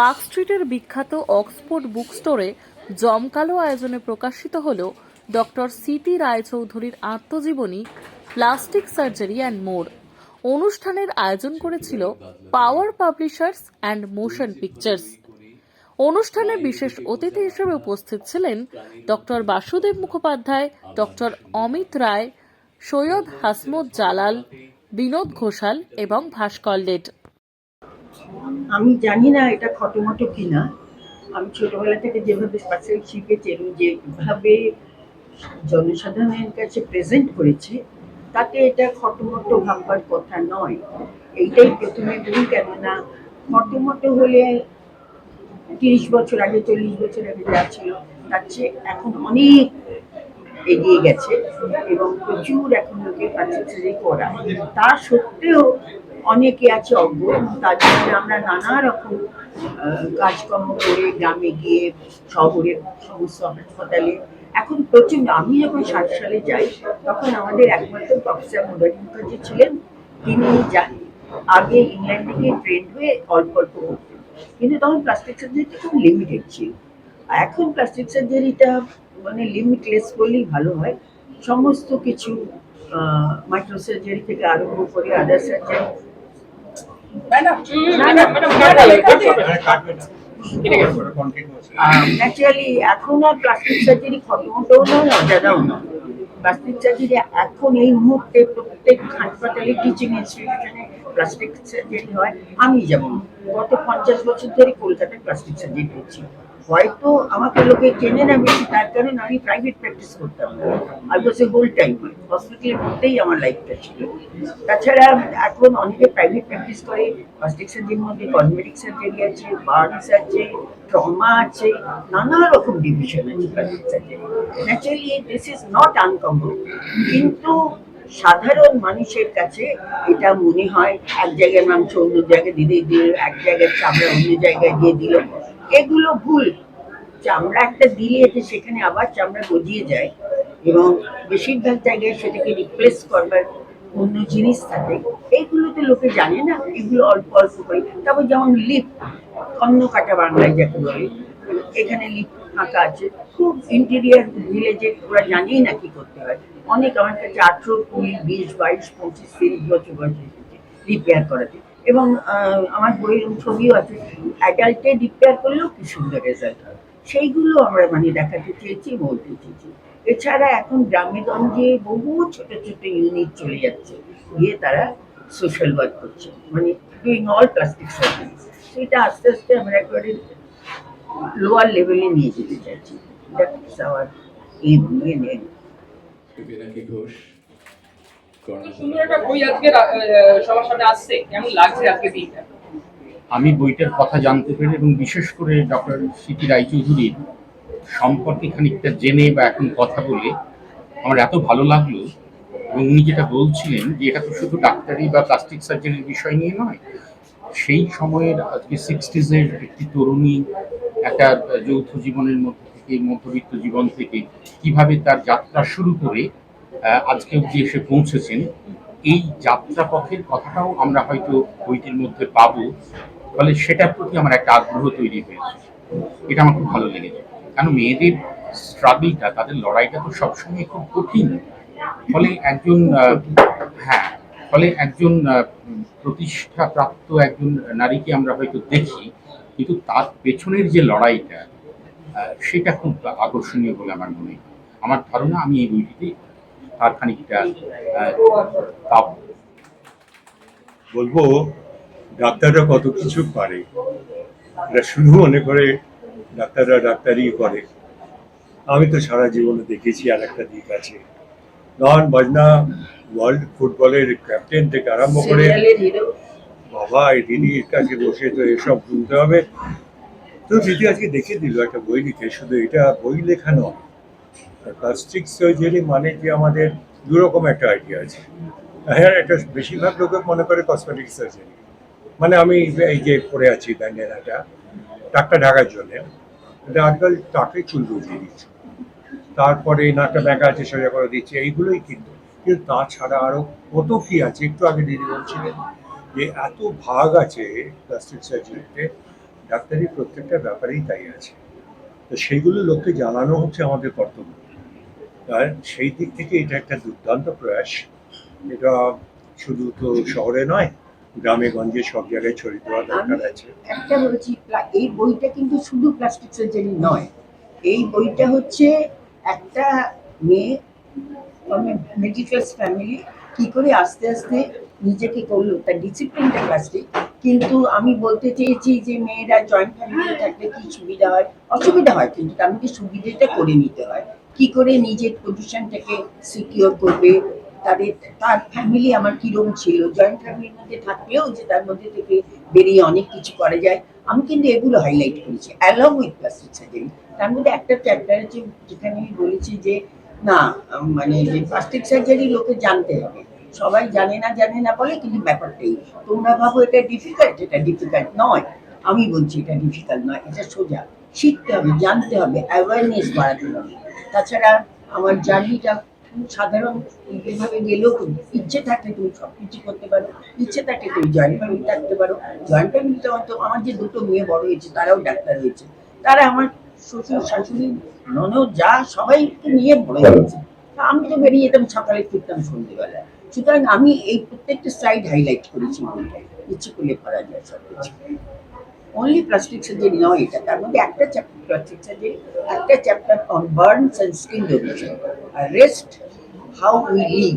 Park স্ট্রিটের বিখ্যাত Oxford বুক স্টোরে জমকালো আয়োজনে প্রকাশিত হল ডক্টর সিটি রায়চৌধুরীর আত্মজীবনী, প্লাস্টিক সার্জারি অ্যান্ড মোর। অনুষ্ঠানের আয়োজন করেছিল power publishers and motion pictures. অনুষ্ঠানে বিশেষ অতিথি হিসেবে উপস্থিত ছিলেন ডক্টর বাসুদেব মুখোপাধ্যায়, ডক্টর অমিত রায়, সৈয়দ হাসমত জালাল, বিনোদ ঘোষাল এবং ভাস্কর লেট। আমি জানি না এটা খটোমটো কিনা। আমি ছোটবেলা থেকে যেভাবে পাশে শিখেছি এবং যেভাবে জনসাধারণের কাছে প্রেজেন্ট করেছে, তাতে এটা খটোমটো ভাববার কথা নয়। এইটাই প্রথমে বলি, কেননা খটোমটো হলে তিরিশ বছর আগে, চল্লিশ বছর আগে যা ছিল, তার চেয়ে এখন অনেক এগিয়ে গেছে এবং প্রচুর এখন কাছে ছেড়ে করা। তা সত্ত্বেও অনেকে আছে অজ্ঞ তার জন্য আমরা নানা রকম কাজকর্ম করে গ্রামে গিয়ে শহরের সমস্ত হাসপাতালে এখন প্রচুর আমি যখন ষাট সালে যাই, তখন আমাদের একমাত্র প্রফেসর মুরারি মুখার্জি ছিলেন। তিনি যান আগে ইংল্যান্ড থেকে ট্রেন হয়ে অল্প অল্প করতেন। কিন্তু তখন প্লাস্টিক সার্জারিটা খুব লিমিটেড ছিল। এখন প্লাস্টিক সার্জারিটা মানে লিমিটলেস বললেই ভালো হয়। সমস্ত কিছু মাইক্রো সার্জারি থেকে আরম্ভ করে আদার সার্জারি এখন আর প্লাস্টিক সার্জারি খটোমটোও নয় অজানাও নয় প্লাস্টিক সার্জারি এখন এই মুহূর্তে প্রত্যেক হাসপাতালে টিচিং ইনস্টিটিউশনে প্লাস্টিক সার্জারি হয় আমি যেমন গত পঞ্চাশ বছর ধরে কলকাতায় প্লাস্টিক সার্জারি করছি হয়তো আমাকে লোকে চেনে না বেশি, তার কারণ আমি প্রাইভেট প্র্যাকটিস করতাম ওয়াজ এ হোল টাইম হসপিটালের মধ্যেই আমার লাইফটা ছিল। তাছাড়া এখন অনেকে প্রাইভেট প্র্যাকটিস করে প্লাস্টিক সার্জারির মধ্যে কসমেটিক সার্জারি আছে বার্নস আছে ট্রমা আছে, নানা রকম ডিভিশন আছে plastic surgery naturally this is not uncommon কিন্তু সাধারণ মানুষের কাছে এটা মনে হয় এক জায়গায় মাংস অন্য জায়গায় দিয়ে দিল, এক জায়গায় চামড়া অন্য জায়গায় দিয়ে দিল। এগুলো ভুল। চামড়া একটা দিলে এতে সেখানে আবার চামড়া গজিয়ে যায় এবং বেশিরভাগ জায়গায় সেটাকে রিপ্লেস করবার অন্য জিনিস থাকে। এইগুলো তো লোকে জানে না, এগুলো অল্প অল্প করে। তারপর যেমন লিপ অন্য কাটা বাংলায় যাকে বলে, এখানে লিপ ফাঁকা আছে। খুব ইন্টেরিয়ার ভিলেজে ওরা জানেই না কি করতে হয়। অনেক আমার কাছে আঠেরো কুড়ি, বিশ, বাইশ, পঁচিশ তিরিশ বছর বয়স এসেছে রিপেয়ার করাতে এবং আমার বইয়ের ছবিও আছে অ্যাডাল্টে রিপেয়ার করলেও কি সুন্দর রেজাল্ট হয়। সেইগুলো আমরা মানে দেখাতে চেয়েছি, বলতে চেয়েছি। এছাড়া এখন গ্রামে গঞ্জে বহু ছোট ছোট ইউনিট চলে যাচ্ছে, গিয়ে তারা সোশ্যাল ওয়ার্ক করছে। মানে ডুইং অল প্লাস্টিক সার্জারি সেটা আস্তে আস্তে আমরা একেবারে লোয়ার লেভেলে নিয়ে যেতে চাইছি। That's our M N Pinaki Ghosh? সুন্দর একটা বই আজকে সবার সামনে আসছে। কেমন লাগছে আজকে দিনটা? আমি বইটার কথা জানতে পেরে এবং বিশেষ করে ডক্টর সিটি রায়চৌধুরীর সম্পর্কে খানিকটা জেনে বা এখন কথা বলে আমার এত ভালো লাগল এবং উনি যেটা বলছিলেন যে এটা তো শুধু ডাক্তারি বা প্লাস্টিক সার্জারির বিষয় নিয়ে নয় সেই সময়ের আজকে সিক্সটিজের একটি তরুণী একটা যৌথ জীবনের মধ্যে থেকে, মধ্যবিত্ত জীবন থেকে কীভাবে তার যাত্রা শুরু করে আজকে অব্দি এসে পৌঁছেছেন, এই যাত্রা পথের কথাটাও আমরা হয়তো বইটির মধ্যে পাব। ফলে সেটার প্রতি আমার একটা আগ্রহ তৈরি হয়েছে। এটা আমার খুব ভালো লেগেছে। কেন, মেয়েদের স্ট্রাগলটা তাদের লড়াইটা তো সবসময় খুব কঠিন। ফলে একজন হ্যাঁ ফলে একজন প্রতিষ্ঠাপ্রাপ্ত একজন নারীকে আমরা হয়তো দেখি, কিন্তু তার পেছনের যে লড়াইটা সেটা খুব আকর্ষণীয় বলে আমার মনে হয়। আমার ধারণা আমি এই বইটিতে তার খানিকটা বলব ডাক্তাররা কত কিছু পারে। এরা শুধু মনে করে ডাক্তাররা ডাক্তারই করে। আমি তো সারা জীবনে দেখেছি আর একটা দিক আছে। গান বাজনা ওয়ার্ল্ড ফুটবলের ক্যাপ্টেন থেকে আরম্ভ করে বাবা এই দিদির কাছে বসে তো এসব শুনতে হবে। তো দিদি আজকে দেখে দিল একটা বই লিখে, শুধু এটা বই লেখা নয় প্লাস্টিক সার্জারি মানে যে আমাদের দুরকম একটা আইডিয়া আছে। হ্যাঁ এটা বেশিরভাগ লোকে মনে করে কসমেটিক সার্জারি মানে আমি এই যে পরে আছি ব্যান্ডেনাটা টাকটা ঢাকার জন্য, এটা আজকাল টাকে চুল বুঝিয়ে দিচ্ছে। তারপরে নাকটা ব্যাঁকা আছে, সোজা করে দিচ্ছে, এইগুলোই কিন্তু। কিন্তু তাছাড়া আরও কত কি আছে, একটু আগে দিদি বলছিলেন যে এত ভাগ আছে প্লাস্টিক সার্জারিতে ডাক্তারি প্রত্যেকটা ব্যাপারেই তাই আছে। তো সেইগুলো লোককে জানানো হচ্ছে আমাদের কর্তব্য। আর সেই দিক থেকে এটা একটা দুর্দান্ত প্রয়াস। এটা শুধু তো শহরে নয় গ্রামে গঞ্জে সব জায়গায় ছড়িয়ে দেওয়া দরকার আছে। একটা বলেছি এই বইটা কিন্তু শুধু প্লাস্টিক সার্জারি নয়। এই বইটা হচ্ছে একটা মেয়ে মিডিল ক্লাস ফ্যামিলি কি করে আস্তে আস্তে নিজেকে করল, তার ডিসিপ্লিনটা প্লাস্টিক কিন্তু আমি বলতে চেয়েছি যে, মেয়েরা জয়েন্ট ফ্যামিলি থাকলে কি সুবিধা হয়? অসুবিধা হয়, কিন্তু মধ্যে সুবিধাটা করে নিতে হয়। কি করে নিজের পজিশনটাকে সিকিওর করবে? তাদের, তার ফ্যামিলি আমার কিরম ছিল? জয়েন্ট ফ্যামিলির মধ্যে থাকলেও যে তার মধ্যে থেকে বেরিয়ে অনেক কিছু করা যায়। আমি কিন্তু এগুলো হাইলাইট করেছি অ্যালং উইথ প্লাস্টিক সার্জারি তার মধ্যে একটা চ্যাপ্টার আছে, যেখানে আমি বলেছি যে, না মানে প্লাস্টিক সার্জারি লোকে জানতে হবে। সবাই জানে না জানে না বলে কিন্তু ব্যাপারটাই তোমরা ভাবো এটা ডিফিকাল্ট এটা ডিফিকাল্ট নয়। আমি বলছি এটা ডিফিকাল্ট নয়, এটা সোজা। শিখতে হবে, জানতে হবে অ্যাওয়ারনেস বাড়াতে হবে। তাছাড়া আমার জার্নিটা সাধারণ, এইভাবে গেলেও ইচ্ছে থাকলে তুমি সব কিছু করতে পারো। ইচ্ছে থাকলে তুমি জয়েন্ট ফ্যামিলি থাকতে পারো। জয়েন্ট ফ্যামিলিতে হয়তো আমার যে দুটো মেয়ে বড় হয়েছে, তারাও ডাক্তার হয়েছে। তারা আমার শ্বশুর, শাশুড়ি, ননদ, যা সবাইকে নিয়ে বড় হয়েছে। আমি তো বেরিয়ে যেতাম সকালে ফিরতাম সন্ধ্যেবেলা সুতরাং আমি এই প্রত্যেকটা স্লাইড হাইলাইট করেছি ইচ্ছে করলে করা যায় সব কিছু। অনলি প্লাস্টিক সার্জারি নয় এটা। তার মধ্যে একটা চ্যাপ্টার প্লাস্টিক সার্জারি একটা chapter on burns and skin donation R rest how we leave